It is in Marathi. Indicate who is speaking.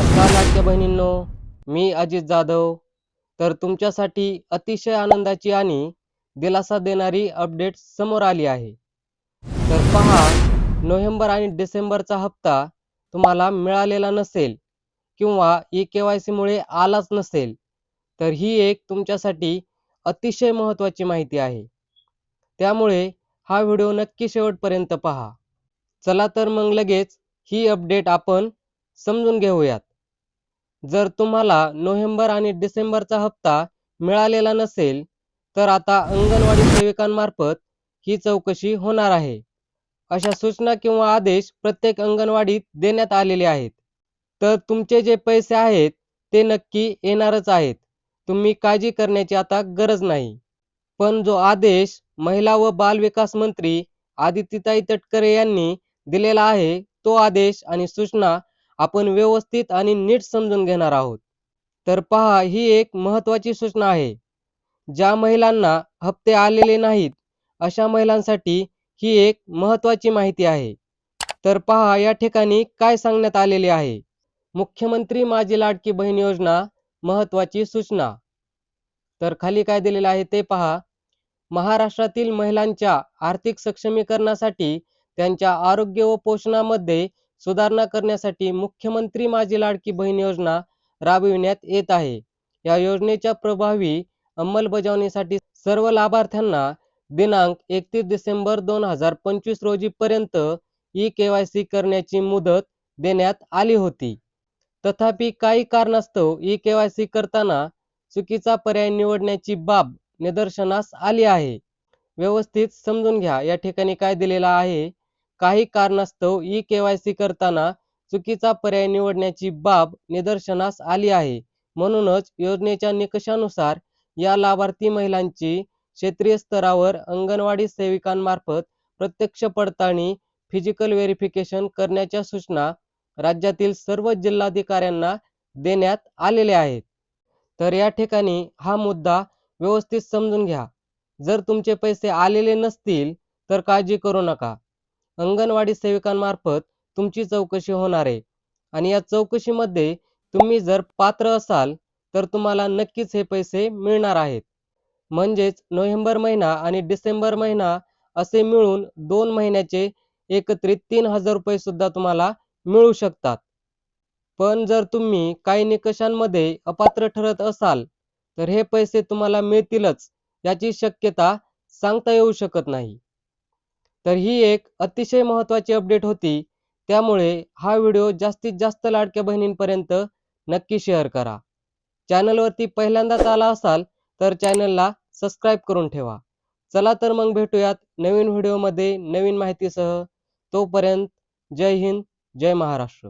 Speaker 1: नमस्कार लाडक्या बहिणींनो मी अजित जाधव. तर तुमच्यासाठी अतिशय आनंदाची आणि दिलासा देणारी अपडेट समोर आली आहे. तर पहा नोव्हेंबर आणि डिसेंबरचा हप्ता तुम्हाला मिळालेला नसेल किंवा ई के वाय सीमुळे आलाच नसेल तर ही एक तुमच्यासाठी अतिशय महत्त्वाची माहिती आहे. त्यामुळे हा व्हिडिओ नक्की शेवटपर्यंत पहा. चला तर मग लगेच ही अपडेट आपण समजून घेऊयात. जर तुम्हाला नोव्हेंबर आणि डिसेंबरचा हप्ता मिळालेला नसेल तर आता अंगणवाडी सेविकांमार्फत ही चौकशी होणार आहे. अशा सूचना किंवा आदेश प्रत्येक अंगणवाडीत देण्यात आलेले आहेत. तर तुमचे जे पैसे आहेत ते नक्की येणारच आहेत. तुम्ही काळजी करण्याची आता गरज नाही. पण जो आदेश महिला व बाल विकास मंत्री आदित्यताई तटकरे यांनी दिलेला आहे तो आदेश आणि सूचना आपण व्यवस्थित आणि नीट समजून घेणार आहोत. तर पहा ही एक महत्त्वाची सूचना आहे. ज्या महिलांना हप्ते आलेले नाहीत अशा महिलांसाठी ही एक महत्वाची माहिती आहे. तर पहा या ठिकाणी काय सांगण्यात आलेले आहे. मुख्यमंत्री माझी लाडकी बहीण योजना महत्त्वाची सूचना. तर खाली काय दिलेलं आहे ते पहा. महाराष्ट्रातील महिलांच्या आर्थिक सक्षमीकरणासाठी त्यांच्या आरोग्य व पोषणामध्ये सुधारणा करण्यासाठी मुख्यमंत्री माझी लाडकी बहीण योजना राबविण्यात येत आहे. या योजनेच्या प्रभावी अंमलबजावणीसाठी सर्व लाभार्थ्यांना दिनांक एकतीस डिसेंबर दोन हजार पंचवीस रोजी पर्यंत ई के वाय सी करण्याची मुदत देण्यात आली होती. तथापि काही कारणास्तव ई के वाय सी करताना चुकीचा पर्याय निवडण्याची बाब निदर्शनास आली आहे. व्यवस्थित समजून घ्या. या ठिकाणी काय दिलेलं आहे? काही कारणास्तव ई के वाय सी करताना चुकीचा पर्याय निवडण्याची बाब निदर्शनास आली आहे. म्हणूनच योजनेच्या निकषानुसार या लाभार्थी महिलांची क्षेत्रीय स्तरावर अंगणवाडी सेविकांमार्फत प्रत्यक्ष पडताळणी फिजिकल व्हेरिफिकेशन करण्याच्या सूचना राज्यातील सर्व जिल्हाधिकाऱ्यांना देण्यात आलेल्या आहेत. तर या ठिकाणी हा मुद्दा व्यवस्थित समजून घ्या. जर तुमचे पैसे आलेले नसतील तर काळजी करू नका. अंगणवाडी सेविकांमार्फत तुमची चौकशी होणार आहे. आणि या चौकशीमध्ये तुम्ही जर पात्र असाल तर तुम्हाला नक्कीच हे पैसे मिळणार आहेत. म्हणजेच नोव्हेंबर महिना आणि डिसेंबर महिना असे मिळून दोन महिन्याचे एकत्रित तीन हजार रुपये सुद्धा तुम्हाला मिळू शकतात. पण जर तुम्ही काही निकषांमध्ये अपात्र ठरत असाल तर हे पैसे तुम्हाला मिळतीलच याची शक्यता सांगता येऊ शकत नाही. तर ही एक अतिशय महत्त्वाची अपडेट होती. त्यामुळे हा व्हिडिओ जास्तीत जास्त लाडक्या बहिणींपर्यंत नक्की शेअर करा. चॅनलवरती पहिल्यांदाच आला असाल तर चॅनलला सबस्क्राईब करून ठेवा. चला तर मग भेटूयात नवीन व्हिडिओमध्ये नवीन माहितीसह. तोपर्यंत जय हिंद जय महाराष्ट्र.